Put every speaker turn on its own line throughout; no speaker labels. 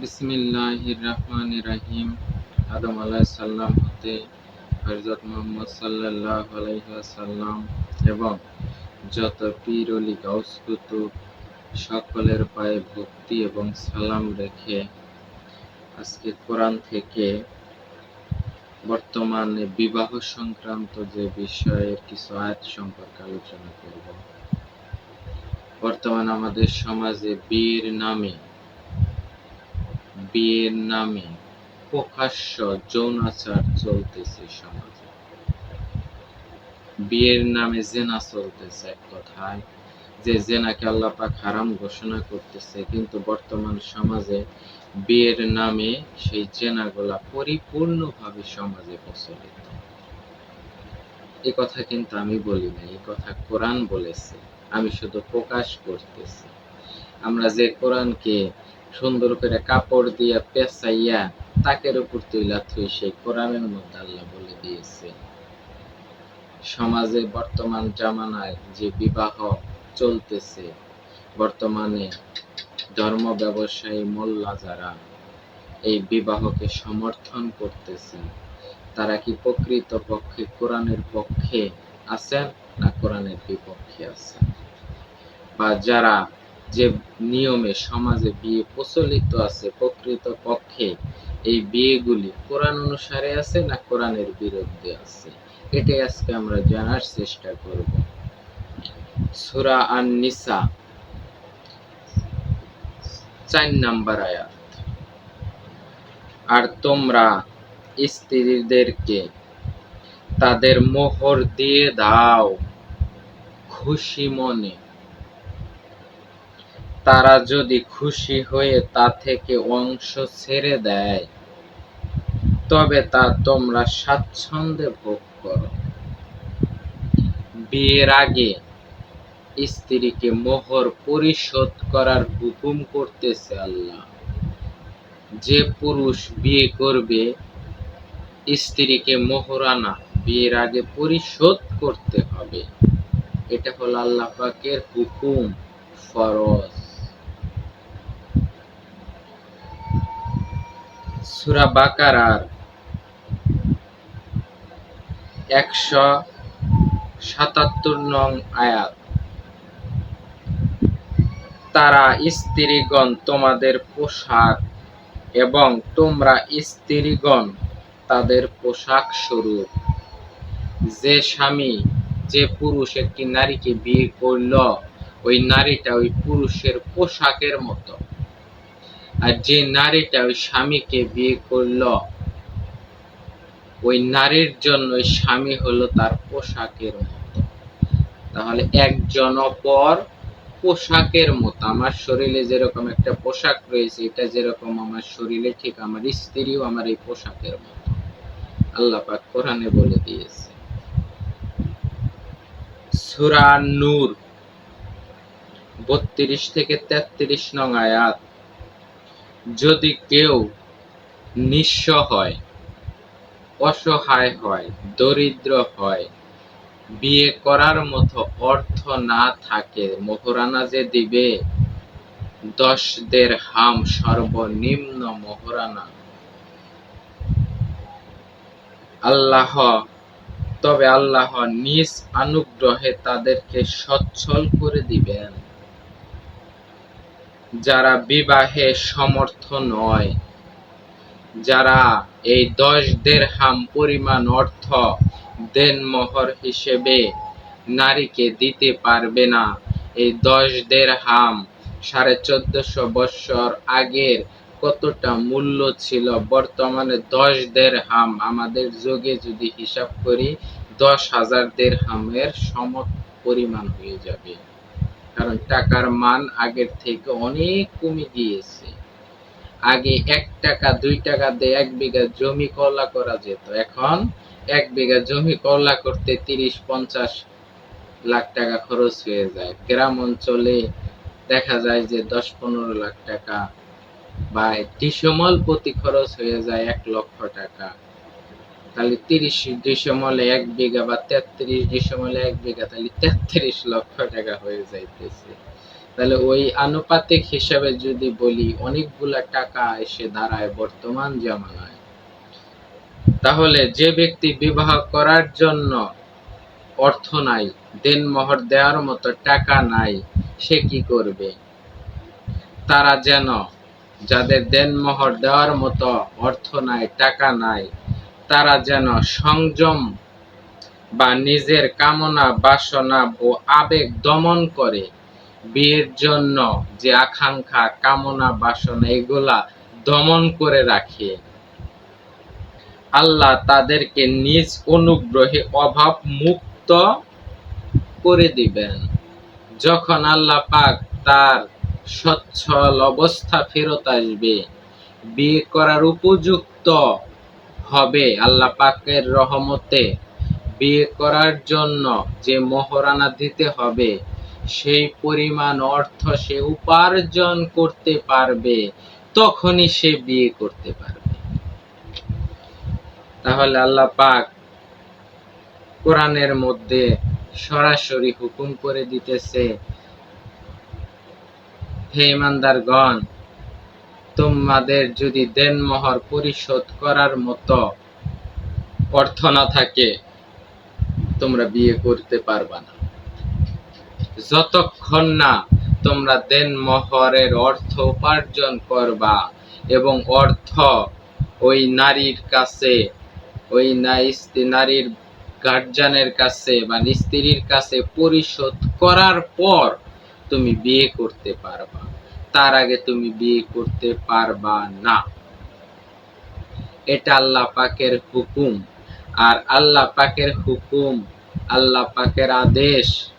বিসমিল্লাহির রহমানির রহিম আদম হতে এবং যত পীর অলি, গাউস কুতুব, সকলের পায়ে ভক্তি এবং সালাম রেখে আজকে কোরআন থেকে বর্তমানে বিবাহ সংক্রান্ত যে বিষয়ের কিছু আয়াত সম্পর্কে আলোচনা করব। বর্তমান আমাদের সমাজে বীর নামে বিয়ের নামে প্রকাশ্য যৌনাচার চলতেছে সমাজে। বিয়ের নামে জেনা চলতেছে এক কথায়, যে জেনাকে আল্লাহ পাক হারাম ঘোষণা করতেছে, কিন্তু বর্তমান সমাজে বিয়ের নামে সেই জেনাগুলা পরিপূর্ণভাবে সমাজে প্রচলিত। এ কথা কিন্তু আমি বলি না এই কথা কোরআন বলেছে। আমি শুধু প্রকাশ করতেছি। আমরা যে কোরআনকে সুন্দর করে কাপড় দিয়া পেঁচাইয়া তাকের উপর তুইলা থুই সেই কোরআনের মধ্যে আল্লাহ বলে দিয়েছে। সমাজে বর্তমান জামানায় যে বিবাহ চলতেছে, বর্তমানে ধর্ম ব্যবসায়ী মোল্লা যারা এই বিবাহকে সমর্থন করতেছেন তারা কি প্রকৃত পক্ষে কোরআনের পক্ষে আছেন না কোরআনের বিপক্ষে আছেন? বা যারা যে নিয়মে সমাজে বিয়ে প্রচলিত আছে, প্রকৃত পক্ষে এই বিয়েগুলি কোরআন অনুসারে আছে না কোরআনের বিরুদ্ধে আছে? এটাই আজকে আমরা জানার চেষ্টা করব। সুরা আন নিসা চার নাম্বার আয়াত। আর তোমরা স্ত্রীদেরকে তাদের মোহর দিয়ে দাও খুশি মনে। তারা যদি খুশি হয়ে তা থেকে অংশ ছেড়ে দেয়, তবে তা তোমরা স্বাচ্ছন্দ্যে ভোগ করো। বিয়ের আগে স্ত্রীকে মোহর পরিশোধ করার হুকুম করতেছে আল্লাহ। যে পুরুষ বিয়ে করবে, স্ত্রীকে মোহরানা বিয়ের আগে পরিশোধ করতে হবে। এটা হলো আল্লাহ পাকের হুকুম ফরজ। সুরা বাকারার একশো সাতাত্তর নং আয়াত। তারা স্ত্রীগণ তোমাদের পোশাক এবং তোমরা স্ত্রীগণ তাদের পোশাক স্বরূপ। যে স্বামী, যে পুরুষ একটি নারীকে বিয়ে করল, ওই নারীটা ওই পুরুষের পোশাকের মতো। আর যে নারীটা ওই স্বামীকে বিয়ে করল, ওই নারীর জন্য ওই স্বামী হলো তার পোশাকের মতো। তাহলে একজন অপর পোশাকের মতো। আমার শরীরে যেরকম একটা পোশাক রয়েছে, এটা যেরকম আমার শরীরে, ঠিক আমার স্ত্রীও আমার এই পোশাকের মতো। আল্লাহ পাক কোরআনে বলে দিয়েছে। সূরা নূর, বত্রিশ থেকে তেত্রিশ নং আয়াত। যদি কেউ নিঃস্ব হয়, অসহায় হয়, দরিদ্র হয়, বিয়ে করার মতো অর্থ না থাকে, মোহরানা যে দিবে? দশ দের হাম সর্বনিম্ন মোহরানা। আল্লাহ, তবে আল্লাহ নিজ আনুগ্রহে তাদেরকে সচ্ছল করে দিবেন। যারা বিবাহে সমর্থ নয়, যারা এই দশ দের হাম পরিমাণ অর্থ দেনমোহর হিসেবে নারীকে দিতে পারবে না, এই দশ দের হাম সাড়ে চোদ্দশো বৎসর আগের কতটা মূল্য ছিল? বর্তমানে দশ দের হাম আমাদের যুগে যদি হিসাব করি, দশ হাজার দের হামের সম পরিমাণ হয়ে যাবে। কারণ টাকার মান আগের থেকে অনেক কমে গিয়েছে। আগে এক টাকা, দুই টাকা দিয়ে এক বিঘা জমি কলা করা যেত। এখন এক বিঘা জমি কলা করতে তিরিশ, পঞ্চাশ লাখ টাকা খরচ হয়ে যায়। গ্রাম অঞ্চলে দেখা যায় যে দশ, পনেরো লাখ টাকা বা ডিসমল প্রতি খরচ হয়ে যায় এক লক্ষ টাকা। তাহলে তিরিশ ডিসমলে এক বিঘা বা তেত্রিশ ডিসমলে এক বিঘা, তাহলে তেত্রিশ লক্ষ টাকা হয়ে যাইতেছে। তাহলে ওই আনুপাতিক হিসাবে যদি বলি, অনেকগুলা টাকা এসে দাঁড়ায় বর্তমান জামানায়। তাহলে যে ব্যক্তি বিবাহ করার জন্য অর্থ নাই, দেনমোহর দেওয়ার মতো টাকা নাই, সে কি করবে? তারা যেন যাদের দেন দেনমোহর দেওয়ার মতো অর্থ নাই, টাকা নাই তারা যেন সংযম বা নিজের কামনা, বাসনা ও আবেগ দমন করে। বিয়ের জন্য যে আকাঙ্ক্ষা, কামনা, বাসনা, এগুলা দমন করে রাখে। আল্লাহ তাদেরকে নিজ অনুগ্রহে অভাব মুক্ত করে দিবেন। যখন আল্লাহ পাক তার সচ্ছল অবস্থা ফেরত আসবে বিয়ে করার উপযুক্ত হবে আল্লাহ পাকের রহমতে। বিয়ে করার জন্য যে মহরানা দিতে হবে, সেই পরিমাণ অর্থ সে উপার্জন করতে পারবে, তখনই সে বিয়ে করতে পারবে। তাহলে আল্লাহ পাক কোরআনের মধ্যে সরাসরি হুকুম করে দিতেছে, হে ইমানদারগণ তোমাদের যদি দেনমোহর পরিশোধ করার মতো অর্থ না থাকে, তোমরা বিয়ে করতে পারবা না। যতক্ষণ না তোমরা দেনমোহরের অর্থ উপার্জন করবা এবং অর্থ ওই নারীর কাছে, ওই নারীর গার্জানের কাছে বা স্ত্রীর কাছে পরিশোধ করার পর তুমি বিয়ে করতে পারবা। তার আগে তুমি বিয়ে করতে পারবা না। এটা আল্লাহ পাকের হুকুম। আর আল্লাহ পাকের হুকুম, আল্লাহ পাকের আদেশ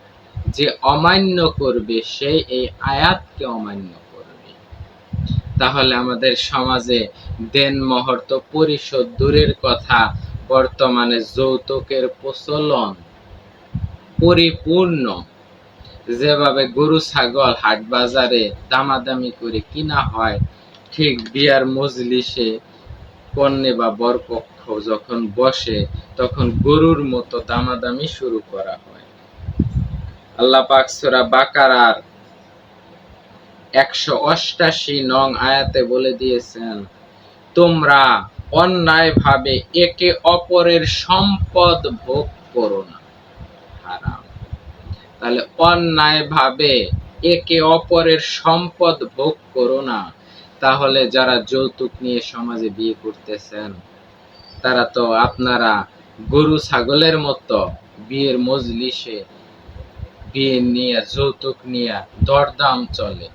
যে অমান্য করবে, সে এই আয়াতকে অমান্য করবে। তাহলে আমাদের সমাজে দেন মহর তো পরিশোধ দূরের কথা, বর্তমানে যৌতুকের প্রচলন পরিপূর্ণ। যেভাবে গরু, ছাগল, হাট বাজারে দামাদামি করে কিনা হয়, ঠিক বিয়ার মজলিসে কন্যে বা বরপক্ষ যখন বসে, তখন গরুর মতো দামাদামি শুরু করা হয়। আল্লাহ পাক সূরা বাকারার একশো অষ্টাশি নং আয়াতে বলে দিয়েছেন, তোমরা অন্যায়ভাবে একে অপরের সম্পদ ভোগ করো না। তাহলে অন্যায়ভাবে একে অপরের সম্পদ ভোগ করো না। তাহলে যারা যৌতুক নিয়ে সমাজে বিয়ে করতেছেন, তারা তো আপনারা গরু ছাগলের মতো বিয়ের মজলিসে বিয়ে নিয়ে, যৌতুক নিয়ে দরদাম চলে।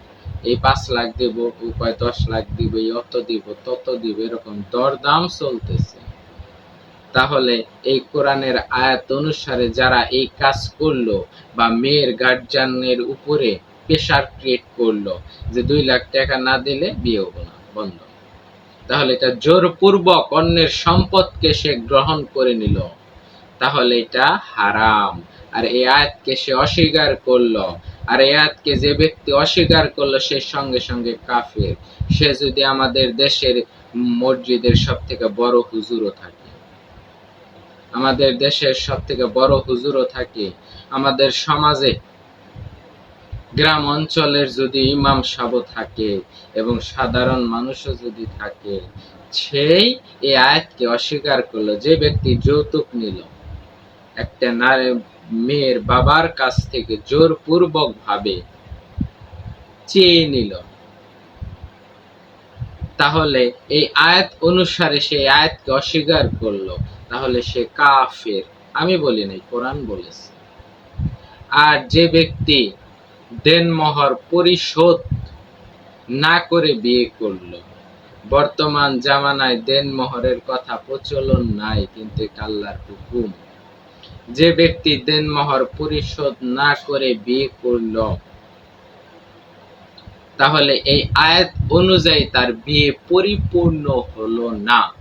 এই পাঁচ লাখ দেব উপায় দশ লাখ দিব, এই অত দিব, তত দিব, এরকম দরদাম চলতেছে। তাহলে এই কোরআনের আয়াত অনুসারে যারা এই কাজ করল বা মেয়ের গার্জিয়ানের উপরে প্রেশার ক্রিয়েট করল যে দুই লাখ টাকা না দিলে বিয়ে হব না, বন্ধ। তাহলে এটা জোরপূর্বক অন্যের সম্পদকে সে গ্রহণ করে নিল। তাহলে এটা হারাম। আর এই আয়াতকে সে অস্বীকার করল। আর এই আয়াতকে যে ব্যক্তি অস্বীকার করল, সে সঙ্গে সঙ্গে কাফের। সে যদি আমাদের দেশের মসজিদের সব থেকে বড় হুজুরও থাকে। আমাদের দেশের সব থেকে বড় হুজুরও থাকে। আমাদের সমাজে গ্রাম অঞ্চলের যদি ইমাম সাব থাকে এবং সাধারণ মানুষও যদি থাকে, সেই এই আয়াতকে অস্বীকার করল। যে ব্যক্তি যৌতুক নিল, একটা নারী মেয়ের বাবার কাছ থেকে জোরপূর্বক ভাবে চেয়ে নিল, তাহলে এই আয়াত অনুসারে সেই আয়াতকে অস্বীকার করল। তাহলে সে কাফের। আমি বলি নাই, কোরআন বলেছে। আর যে ব্যক্তি দেনমোহর পরিশোধ না করে বিয়ে করল, বর্তমান জামানায় দেনমোহরের কথা প্রচলন নাই, কিন্তু এটা আল্লাহর হুকুম। যে ব্যক্তি দেনমোহর পরিশোধ না করে বিয়ে করল, তাহলে এই আয়াত অনুযায়ী তার বিয়ে পরিপূর্ণ হলো না।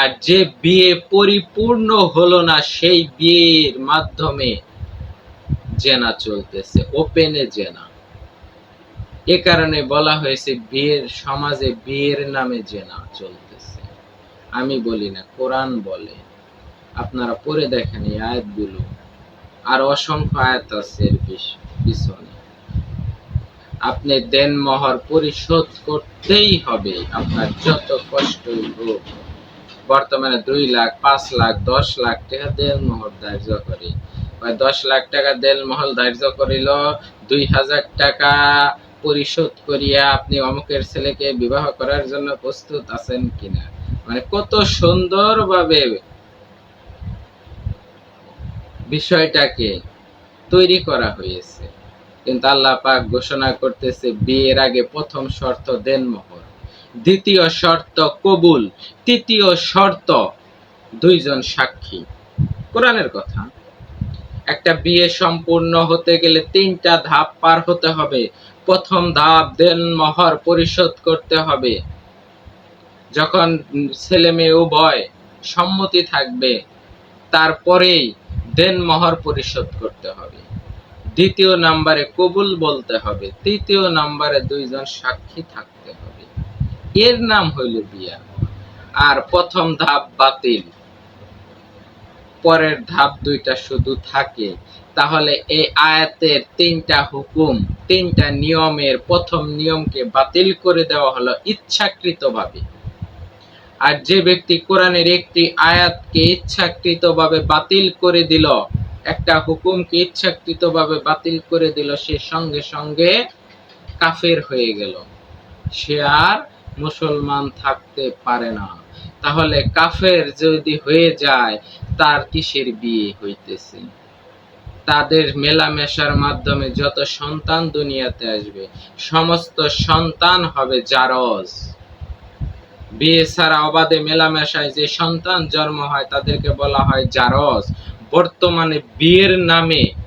আর যে বিয়ে পরিপূর্ণ হলো না, সেই বিয়ের মাধ্যমে জেনা চলতেছে ওপেনে জেনা। এ কারণে বলা হয়েছে বিয়ের, সমাজে বিয়ের নামে জেনা চলতেছে। আমি বলি না, কোরআন বলে। আপনারা পড়ে দেখেন এই আয়াতগুলো। আর অসংখ্য আয়াত আছে এর পিছনে। আপনি দেনমোহর পরিশোধ করতেই হবে, আপনার যত কষ্টই হোক। বর্তমানে দুই লাখ, পাঁচ লাখ, দশ লাখ টাকা দেনমোহর ধার্য করে। দশ লাখ টাকা দেনমোহর ধার্য করিল, দুই হাজার টাকা পরিশোধ করিয়া আপনি অমুকের ছেলেকে বিবাহ করার জন্য প্রস্তুত আছেন কিনা? মানে কত সুন্দরভাবে বিষয়টাকে তৈরি করা হয়েছে। কিন্তু আল্লাহ পাক ঘোষণা করতেছে, বিয়ের আগে প্রথম শর্ত দেনমোহর দ্বিতীয় শর্ত কবুল, তৃতীয় শর্ত দুইজন সাক্ষী। কোরআনের কথা, একটা বিয়ে সম্পূর্ণ হতে গেলে তিনটা ধাপ পার হতে হবে। প্রথম ধাপ দেনমোহর পরিশোধ করতে হবে। যখন ছেলে মেয়ে উভয় সম্মতি থাকবে, তারপরেই দেনমোহর পরিশোধ করতে হবে। দ্বিতীয় নাম্বারে কবুল বলতে হবে। তৃতীয় নাম্বারে দুইজন সাক্ষী থাকতে হবে এর নাম হইল বিয়া। আর প্রথম ধাপ বাতিল। পরের ধাপ দুইটা শুধু থাকে। তাহলে এই আয়াতের তিনটা হুকুম, তিনটা নিয়মের প্রথম নিয়মকে বাতিল করে দেওয়া হলো ইচ্ছাকৃতভাবে। আর যে ব্যক্তি কোরআনের একটি আয়াতকে ইচ্ছাকৃতভাবে বাতিল করে দিল, একটা হুকুমকে ইচ্ছাকৃতভাবে বাতিল করে দিল, সে সঙ্গে সঙ্গে কাফের হয়ে গেল। সে আর মুসলমান থাকতে পারে না। তাহলে কাফের যদি হয়ে যায়, তার কিসের বিয়ে হইতেছে? তাদের মেলামেশার মাধ্যমে যত সন্তান দুনিয়াতে আসবে, সমস্ত সন্তান হবে জারজ। বিয়ে ছাড়া অবাধে মেলামেশায় যে সন্তান জন্ম হয়, তাদেরকে বলা হয় জারজ। বর্তমানে বিয়ের নামে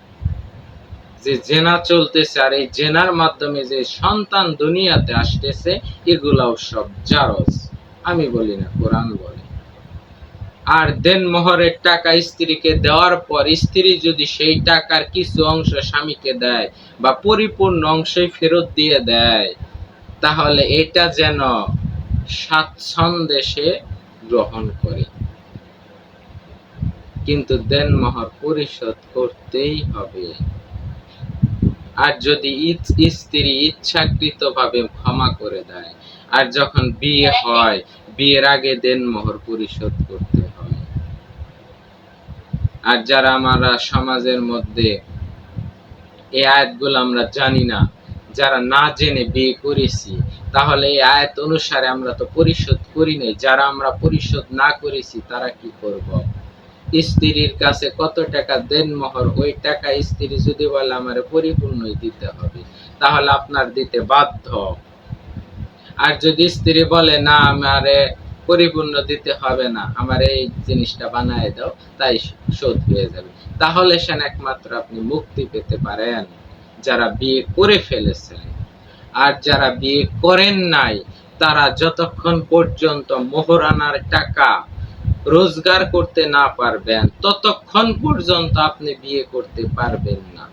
যে জেনা চলতেছে আর এই জেনার মাধ্যমে যে সন্তান দুনিয়াতে আসতেছে, এগুলাও সব জারজ। আমি বলি না, কোরআন বলে। আর দেন মোহরের টাকা স্ত্রীকে দেওয়ার পর স্ত্রী যদি সেই টাকার কিছু অংশ স্বামীকে দেয় বা পরিপূর্ণ অংশই ফেরত দিয়ে দেয়, তাহলে এটা যেন স্বাচ্ছন্দ্যে সে গ্রহণ করে। কিন্তু দেন মহর পরিশোধ করতেই হবে। আর যদি স্ত্রী ইচ্ছাকৃতভাবে ক্ষমা করে দেয়, আর যখন বিয়ে হয়, বিয়ের আগে দেন মোহর পরিশোধ করতে হয়। আর যারা আমরা সমাজের মধ্যে এই আয়াতগুলো আমরা জানি না, যারা না জেনে বিয়ে করেছি, তাহলে এই আয়াত অনুসারে আমরা তো পরিশোধ করি নাই। যারা আমরা পরিশোধ না করেছি, তারা কি করব? স্ত্রীর কাছে কত টাকা দেন মোহর, ওই টাকা স্ত্রী যদি বলে, আমার পরিপূর্ণই দিতে হবে, তাহলে আপনার দিতে বাধ্য। আর যদি স্ত্রী বলে, না, আমারে পরিপূর্ণ দিতে হবে না, আমার এই জিনিসটা বানায় দাও, তাই শোধ হয়ে যাবে। তাহলে সেন একমাত্র আপনি মুক্তি পেতে পারেন, যারা বিয়ে করে ফেলেছেন। আর যারা বিয়ে করেন নাই, তারা যতক্ষণ পর্যন্ত মোহরানার টাকা রোজগার করতে না পারবেন, ততক্ষণ পর্যন্ত আপনি বিয়ে করতে পারবেন না।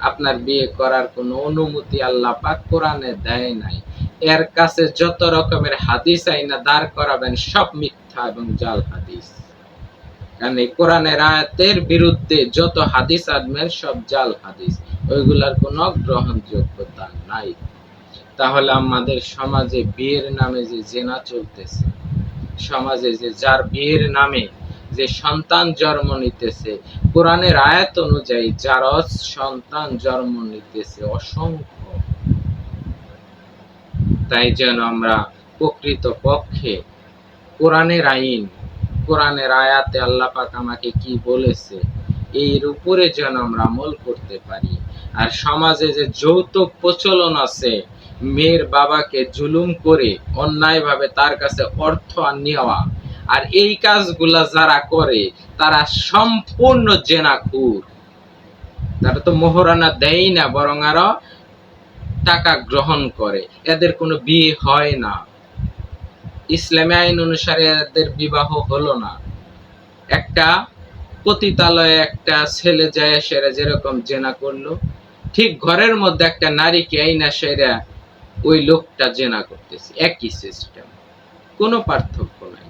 আপনার বিয়ে করার কোনো অনুমতি আল্লাহ পাক কোরআনে দেয় নাই। এর কাছে যত রকমের হাদিস আইনা দাঁড় করাবেন, সব মিথ্যা এবং জাল হাদিস। কারণ এই কোরআনের আয়াতের বিরুদ্ধে যত হাদিস আনবেন সব জাল হাদিস। ওইগুলার কোনো গ্রহণযোগ্যতা নাই। তাহলে আমাদের সমাজে বিয়ের নামে যে জেনা চলতেছে সমাজে যে যার বিয়ের নামে যে সন্তান জন্ম নিতেছে, কোরআনের আয়াত অনুযায়ী যার সন্তান জন্ম নিতেছে অসংখ্য। তাই যেন আমরা প্রকৃত পক্ষে কোরআনের আইন, কোরআনের আয়াতে আল্লাহ পাক আমাকে কি বলেছে, এর উপরে যেন আমরা আমল করতে পারি। আর সমাজে যে যৌতুক প্রচলন আছে মেয়ের বাবাকে জুলুম করে অন্যায়ভাবে তার কাছে অর্থ নেওয়া আর এই কাজগুলা যারা করে, তারা সম্পূর্ণ জেনাকুর তারা তো মোহরানা দেয় না, বরং আরও টাকা গ্রহণ করে। এদের কোনো বিয়ে হয় না। ইসলামী আইন অনুসারে এদের বিবাহ হলো না। একটা পতিতালয়ে একটা ছেলে যায়, সেরা যেরকম জেনা করল। ঠিক ঘরের মধ্যে একটা নারীকে আইনা সেরা ওই লোকটা জেনা করতেছে, একই সিস্টেম কোনো পার্থক্য নাই।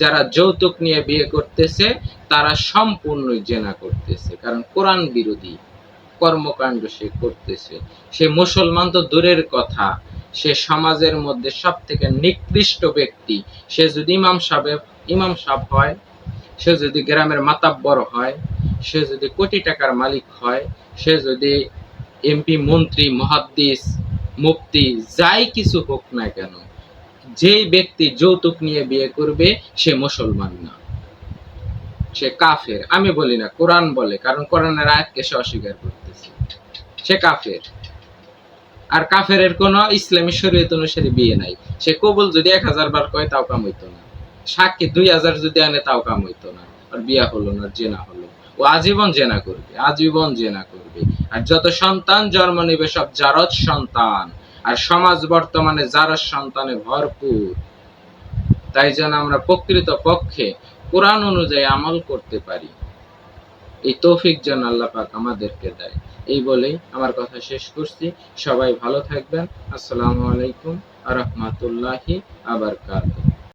যারা যৌতুক নিয়ে বিয়ে করতেছে, তারা সম্পূর্ণই জেনা করতেছে, কারণ কোরআন বিরোধী কর্মকাণ্ড সে করতেছে। সে মুসলমান তো দূরের কথা, সে সমাজের মধ্যে সব থেকে নিকৃষ্ট ব্যক্তি। সে যদি ইমাম সাহেব ইমাম সাহেব হয়, সে যদি গ্রামের মাতাব্বর হয়, সে যদি কোটি টাকার মালিক হয়, সে যদি এমপি, মন্ত্রী, মহাদ্দিস মুফতি যাই কিছু হোক না কেন, যেই ব্যক্তি যৌতুক নিয়ে বিয়ে করবে, সে মুসলমান না। সে কাফের। আমি বলি না, কোরআন বলে, কারণ কোরআনের আয়াতকে সে অস্বীকার করতেছে। সে কাফের। আর কাফের কোনো ইসলামী শরীয়ত অনুসারে বিয়ে নাই। সে কবুল যদি এক হাজার বার কয়, তাও কাম হইতো না। সাক্ষী দুই হাজার যদি আনে, তাও কাম হইতো না। আর বিয়া হলো না জেনা হলো ও আজীবন জেনা করবে, আজীবন জেনা করবে। আর যত সন্তান জন্ম নেবে, সব জারজ সন্তান। আর সমাজ বর্তমানে জারজ সন্তানে ভরপুর। তাই যেন আমরা প্রকৃত পক্ষে কোরআন অনুযায়ী আমল করতে পারি। এই তৌফিক যেন আল্লাহ পাক আমাদেরকে দেয়। এই বলেই আমার কথা শেষ করছি। সবাই ভালো থাকবেন। আসসালামু আলাইকুম আ রহমাতুল্লাহি আবার